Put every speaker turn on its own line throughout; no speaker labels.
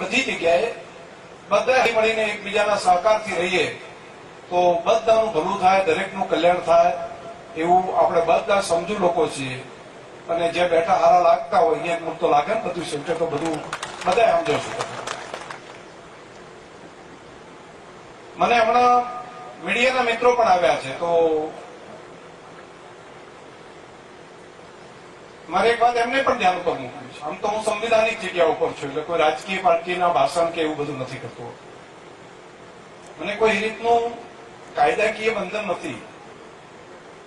બધી જગ્યાએ બધા મળીને એકબીજાના સહકારથી રહીએ, તો બધાનું ભલું થાય, દરેકનું કલ્યાણ થાય, એવું આપણે બધા સમજુ લોકો છીએ. અને જે બેઠા હારા લાગતા હોય, અહીંયા મૂળ તો લાગે ને બધું છેવટે તો બધું બધા સમજો છો મને હમણાં મીડિયાના મિત્રો પણ આવ્યા છે, તો મારે એક વાત એમને પણ ધ્યાન ઉપર મૂકવી છે. આમ તો હું સંવિધાનિક જગ્યા ઉપર છું, એટલે કોઈ રાજકીય પાર્ટીના ભાષણ કે એવું બધું નથી કરતો. મને કોઈ રીતનું કાયદાકીય બંધન નથી.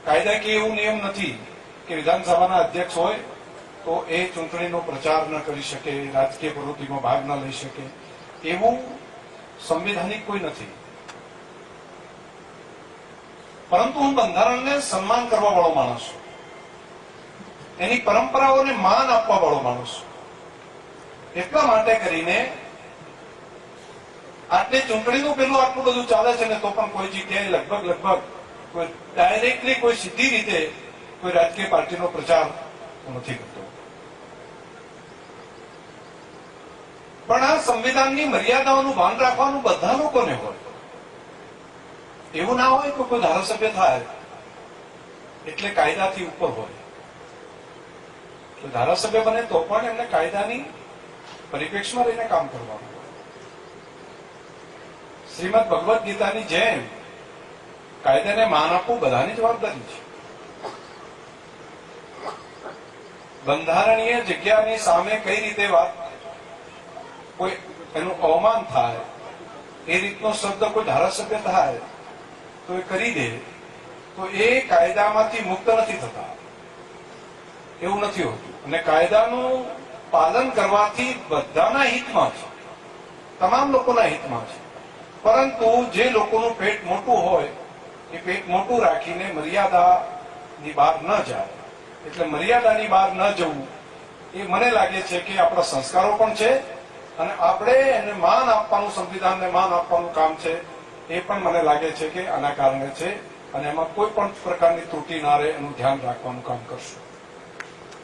કાયદાકીય એવું નિયમ નથી કે વિધાનસભાના અધ્યક્ષ હોય તો એ ચૂંટણીનો પ્રચાર ન કરી શકે, રાજકીય પ્રવૃત્તિમાં ભાગ ન લઈ શકે. એવું સંવિધાનિક કોઈ નથી. પરંતુ હું બંધારણને સન્માન કરવા વાળો માણસ છું. એની પરંપરાઓને માન આપવા વાળો માણસ. એટલા માટે કરીને આટલી ચૂંટણીનું પેલું આટલું બધું ચાલે છે ને તો પણ કોઈ જગ્યાએ લગભગ લગભગ કોઈ ડાયરેક્ટલી કોઈ સીધી રીતે કોઈ રાજકીય પાર્ટીનો પ્રચાર નથી કરતો પણ આ સંવિધાનની મર્યાદાઓનું ભાન રાખવાનું બધા લોકોને હોય. એવું ના હોય કે કોઈ ધારાસભ્ય થાય. એટલે કાયદાથી ઉપર હોય. તો ધારાસભ્ય બને તો પણ એમને કાયદાની પરિપ્રેક્ષમાં રહીને કામ કરવાનું. શ્રીમદ ભગવદ્ ગીતાની જેમ કાયદાને માન આપવું બધાની જવાબદારી છે. બંધારણીય જગ્યાની સામે કઈ રીતે વાત કોઈ એનું અવમાન થાય, એ રીતનો શબ્દ કોઈ ધારાસભ્ય થાય, તો એ કરી દે, તો એ કાયદામાંથી મુક્ત નથી થતા. એવું નથી હોતું. અને કાયદાનું પાલન કરવાથી બધાના હિતમાં છે. તમામ લોકોના હિતમાં છે. પરંતુ જે લોકોનું પેટ મોટું હોય, એ પેટ મોટું રાખીને મર્યાદાની બહાર ન જાય. એટલે મર્યાદાની બહાર ન જવું, એ મને લાગે છે કે આપણા સંસ્કારો પણ છે અને આપણે એને માન આપવાનું, સંવિધાનને માન આપવાનું કામ છે, એ પણ મને લાગે છે કે આના કારણે છે. અને એમાં કોઈ પણ પ્રકારની ત્રુટિ ના રહે, એનું ધ્યાન રાખવાનું કામ કરશું.